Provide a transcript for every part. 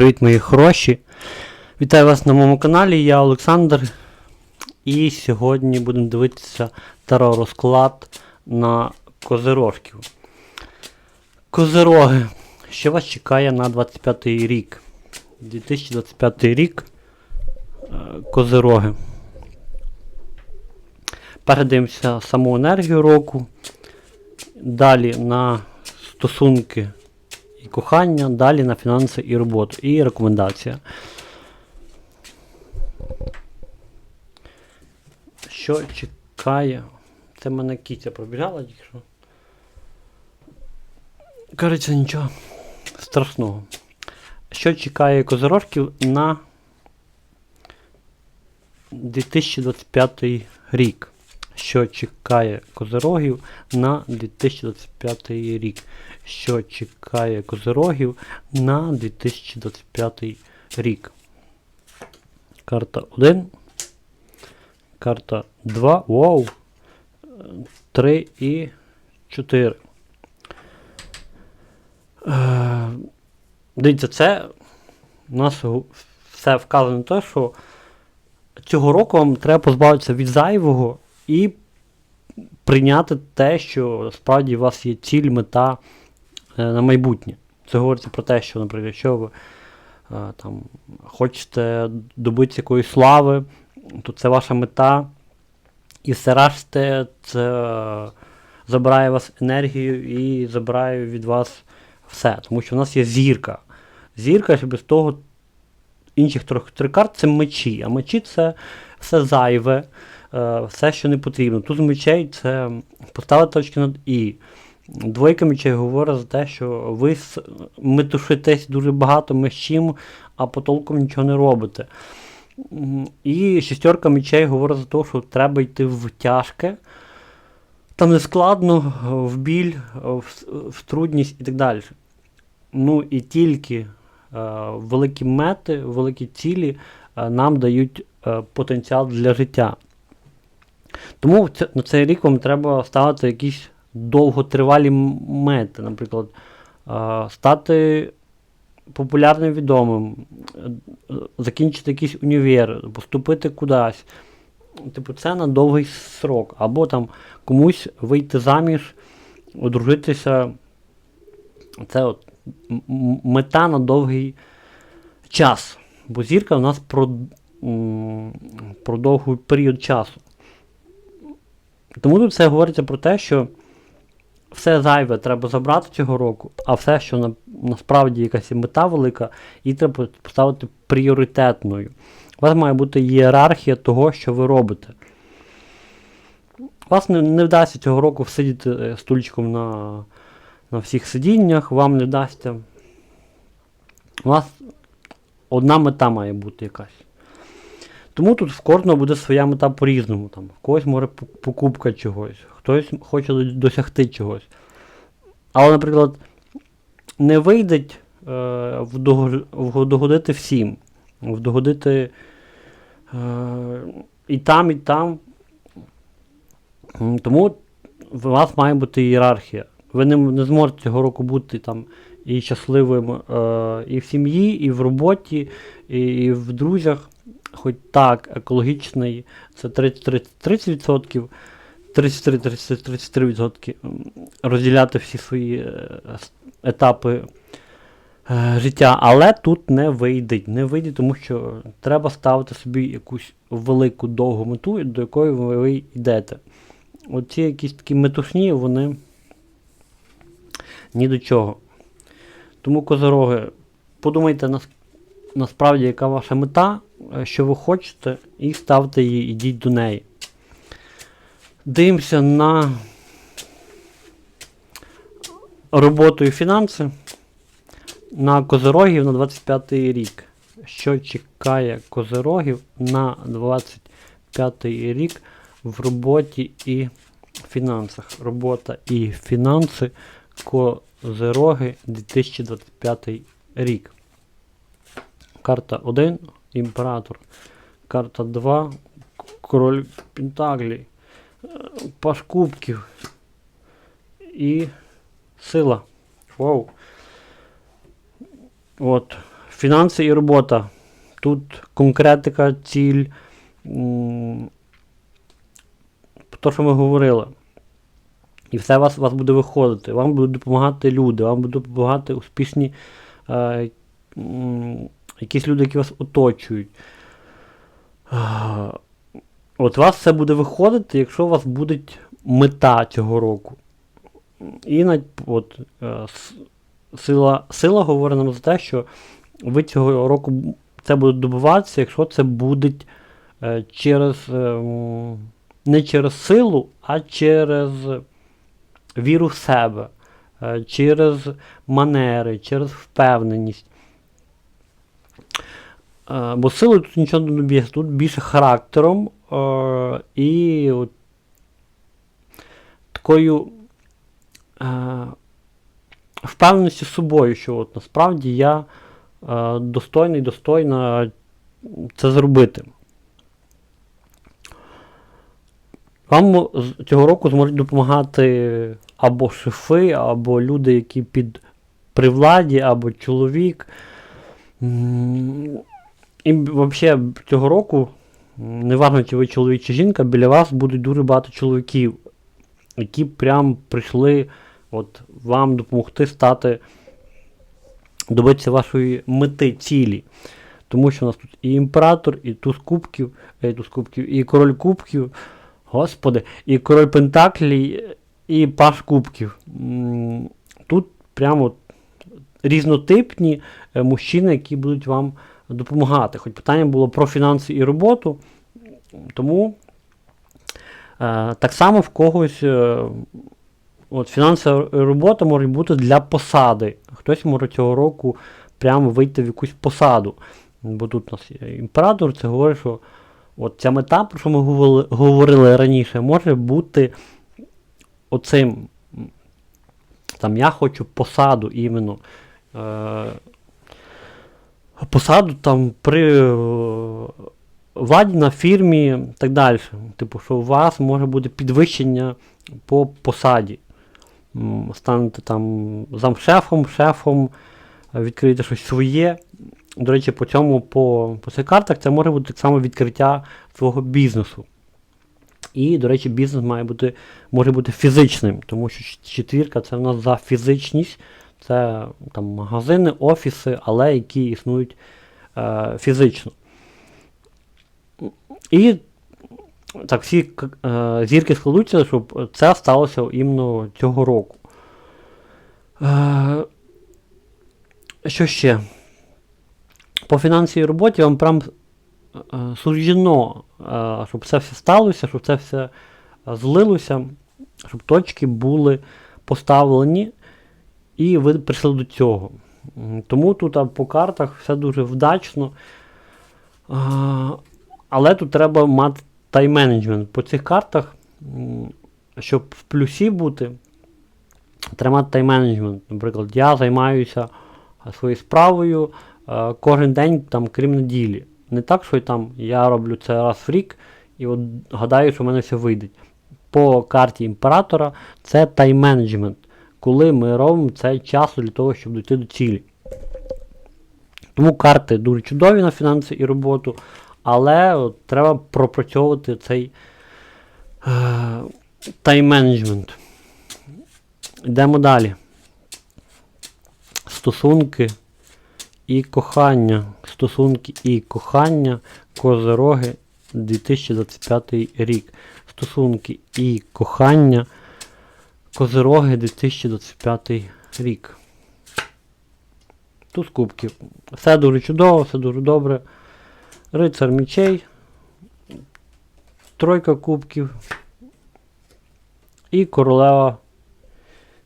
Привіт, мої хороші! Вітаю вас на моєму каналі, я Олександр. І сьогодні будемо дивитися таро розклад на козирожків. Козироги. Що вас чекає на 25 рік? 2025 рік. е, Козироги. Передивимося саму енергію року. Далі на стосунки кохання, далі на фінанси і роботу. І рекомендація. Що чекає? Це мене кіця пробігала тільки що. Кажеться, нічого страшного. Що чекає козирожків на 2025 рік? Що чекає козирогів на 2025 рік? Що чекає козирогів на 2025 рік? Карта 1. Карта 2. Вау! 3 і 4. Е, Дивіться, це у нас все вказано те, що цього року вам треба позбавитися від зайвого і прийняти те, що справді у вас є ціль, мета е, на майбутнє. Це говориться про те, що, наприклад, якщо ви е, там, хочете добитися якоїсь слави, то це ваша мета. І все реште це е, забирає вас енергію і забирає від вас все. Тому що в нас є зірка. Зірка, що без того інших трьох три карт це мечі. А мечі це все зайве, все, що не потрібно. Тут з мечей це поставити точки над І. Двойка мечей говорить за те, що ви метушитесь дуже багато мечів, а по толком нічого не робите. І шістерка мечей говорить за те, що треба йти в тяжке, там не складно, в біль, в, в трудність і так далі. Ну і тільки е, великі мети, великі цілі е, нам дають е, потенціал для життя. Тому на цей рік вам треба ставити якісь довготривалі мети, наприклад, стати популярним відомим, е, закінчити якийсь універ, поступити кудись. Типу, це на довгий срок. Або там комусь вийти заміж, одружитися. Це от мета на довгий час. Бо зірка у нас про, про довгий період часу. Тому тут все говориться про те, що все зайве треба забрати цього року, а все, що на, насправді якась мета велика, її треба поставити пріоритетною. У вас має бути ієрархія того, що ви робите. Вас не, не вдасться цього року сидіти е, стульчиком на, на всіх сидіннях, вам не вдасться. У вас одна мета має бути якась. Тому тут в кожного буде своя мета по-різному. Там. В когось може покупка чогось, хтось хоче досягти чогось. Але, наприклад, не вийде е, вдого- вдогодити всім. Вдогодити е, і там, і там. Тому у вас має бути ієрархія. Ви не, не зможете цього року бути там і щасливим е, і в сім'ї, і в роботі, і, і в друзях. Хоч так, екологічний це 30, 30%, 33-33% розділяти всі свої е, етапи е, життя, але тут не вийде. Не вийде, тому що треба ставити собі якусь велику довгу мету, до якої ви йдете. Оці якісь такі метушні, вони ні до чого. Тому козороги, подумайте насправді, яка ваша мета, що ви хочете, і ставте її, ідіть до неї. Дивимося на роботу і фінанси на козирогів на 25 рік. Що чекає козирогів на 25 рік в роботі і фінансах? Робота і фінанси козироги 2025 рік. Карта 1 імператор. Карта 2 король Пентаглі. е, Паш кубків. І сила. Вау. От. фінанси і робота. Тут конкретика, ціль. То, що ми говорили. І все у вас, вас буде виходити. Вам будуть допомагати люди, вам будуть допомагати успішні е, якісь люди, які вас оточують. От у вас все буде виходити, якщо у вас буде мета цього року. І от, е, сила, сила говорить нам за те, що ви цього року це буде добиватися, якщо це буде через е, не через силу, а через віру в себе, е, через манери, через впевненість. Е, Бо силою тут нічого не доб'єшся, тут більше характером е, і от такою е, впевненістю собою, що от насправді я е, достойний, достойна це зробити. Вам цього року зможуть допомагати або шефи, або люди, які під при владі, або чоловік. І взагалі цього року, неважно, чи ви чоловік чи жінка, біля вас будуть дуже багато чоловіків, які прям прийшли от, вам допомогти стати, добитися вашої мети, цілі. Тому що у нас тут і імператор, і туз кубків, е, туз кубків, і король кубків, господи, і король Пентаклій, і паш кубків. Тут прямо різнотипні е, мужчини, які будуть вам допомагати. Хоч питання було про фінанси і роботу, тому е, так само в когось е, от, фінансова робота може бути для посади. Хтось може цього року прямо вийти в якусь посаду. Бо тут у нас імператор, це говорить, що от ця мета, про що ми говорили, говорили раніше, може бути оцим. Там я хочу посаду іменно. Е, посаду там при е, владі на фірмі і так далі. Типу, що у вас може бути підвищення по посаді. Станете там замшефом, шефом, відкриєте щось своє. До речі, по цьому, по, по цих картах, це може бути так само відкриття свого бізнесу. І, до речі, бізнес має бути, може бути фізичним, тому що четвірка це в нас за фізичність, це там магазини, офіси, але які існують е, фізично. І так, всі е, зірки складуться, щоб це сталося іменно цього року. Е, що ще? По фінансовій роботі вам прям е, суждено, е, щоб це все сталося, щоб це все е, злилося, щоб точки були поставлені, і ви прийшли до цього. Тому тут по картах все дуже вдачно. Але тут треба мати тайм-менеджмент. По цих картах, щоб в плюсі бути, треба мати тайм-менеджмент. Наприклад, я займаюся своєю справою кожен день, там, крім неділі. Не так, що там я роблю це раз в рік і от гадаю, що в мене все вийде. По карті імператора це тайм-менеджмент, коли ми робимо цей час для того, щоб дійти до цілі. Тому карти дуже чудові на фінанси і роботу, але от, треба пропрацьовувати цей тайм-менеджмент. Йдемо далі. Стосунки і кохання. Стосунки і кохання. Козероги 2025 рік. Стосунки і кохання. Козероги 2025 рік. Туз кубків. Все дуже чудово, все дуже добре. Рицар мічей. Тройка кубків. І королева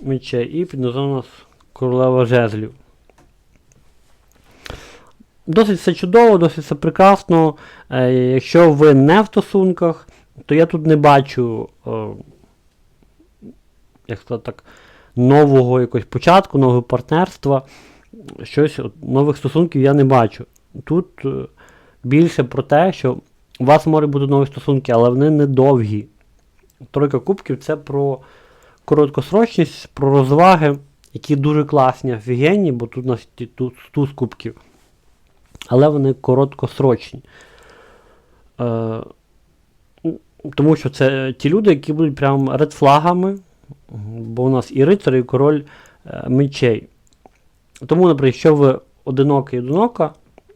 мечей. І під нас королева жезлів. Досить все чудово, досить все прекрасно. Е, якщо ви не в стосунках, то я тут не бачу, е, як сказати так, нового якогось початку, нового партнерства. Щось нових стосунків я не бачу. Тут е, більше про те, що у вас можуть бути нові стосунки, але вони недовгі. Тройка кубків це про короткосрочність, про розваги, які дуже класні, офігенні, бо тут у нас тут туз кубків. але вони короткосрочні. Е, тому що це ті люди, які будуть прям редфлагами, бо у нас і рицар, і король е, мечей. Тому, наприклад, якщо ви одинокий одинока,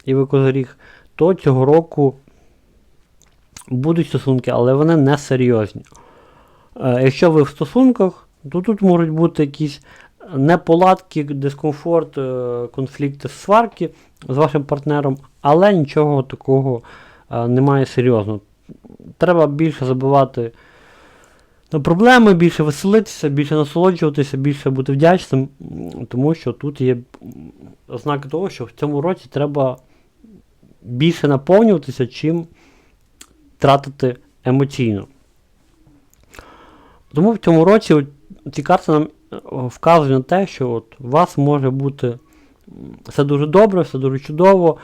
і ви козиріг, то цього року будуть стосунки, але вони не серйозні. Е, якщо ви в стосунках, то тут можуть бути якісь неполадки, дискомфорт, е, конфлікти, сварки з вашим партнером, але нічого такого немає серйозного. Треба більше забивати на проблеми, більше веселитися, більше насолоджуватися, більше бути вдячним, тому що тут є ознаки того, що в цьому році треба більше наповнюватися, чим тратити емоційно. Тому в цьому році ці карти нам е, вказують на те, що от у вас може бути все дуже добре, все дуже чудово,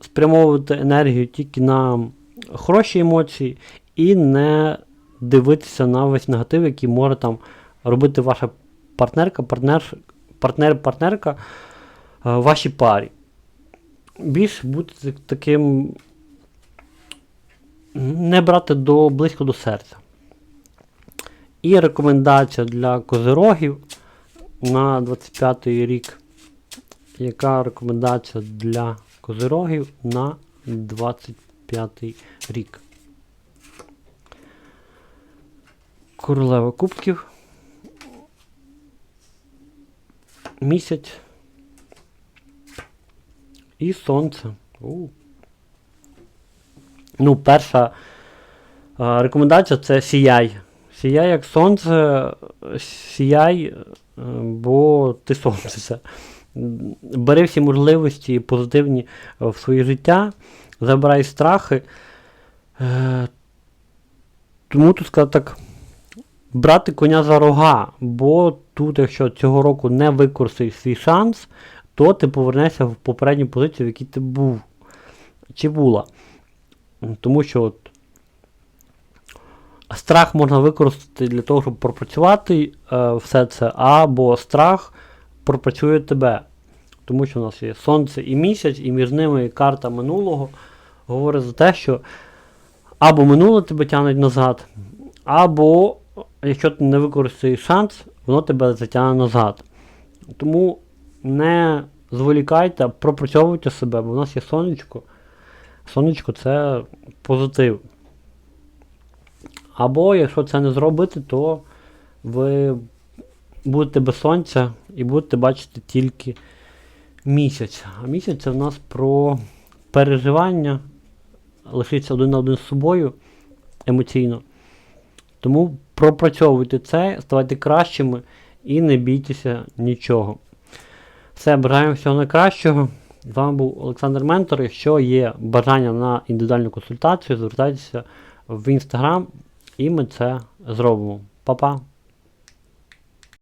спрямовувати енергію тільки на хороші емоції і не дивитися на весь негатив, який може там робити ваша партнерка, партнер, партнер, партнерка е, вашій парі. Більш бути таким, не брати до, близько до серця. І рекомендація для козирогів на 25 рік. Яка рекомендація для козирогів на 25 рік? Королева кубків. Місяць. І сонце. У. Ну, перша а, рекомендація це сіяй. Сіяй як сонце, сіяй, е, бо ти сонце. Бери всі можливості позитивні в своє життя, забирай страхи. Е, Тому тут сказати так, брати коня за рога, бо тут, якщо цього року не використаєш свій шанс, то ти повернешся в попередню позицію, в якій ти був чи була. Тому що от страх можна використати для того, щоб пропрацювати е, все це, або страх пропрацює тебе. Тому що у нас є сонце і місяць, і між ними карта минулого говорить за те, що або минуле тебе тягнуть назад, або якщо ти не використаєш шанс, воно тебе затягне назад. Тому не зволікайте, пропрацьовуйте себе, бо в нас є сонечко. Сонечко це позитив. Або якщо це не зробити, то ви будете без сонця і будете бачити тільки місяць. А місяць це в нас про переживання, лишитися один на один з собою емоційно. Тому пропрацьовуйте це, ставайте кращими і не бійтеся нічого. Все, бажаємо всього найкращого. З вами був Олександр Ментор. Якщо є бажання на індивідуальну консультацію, звертайтеся в інстаграм і ми це зробимо. Па-па!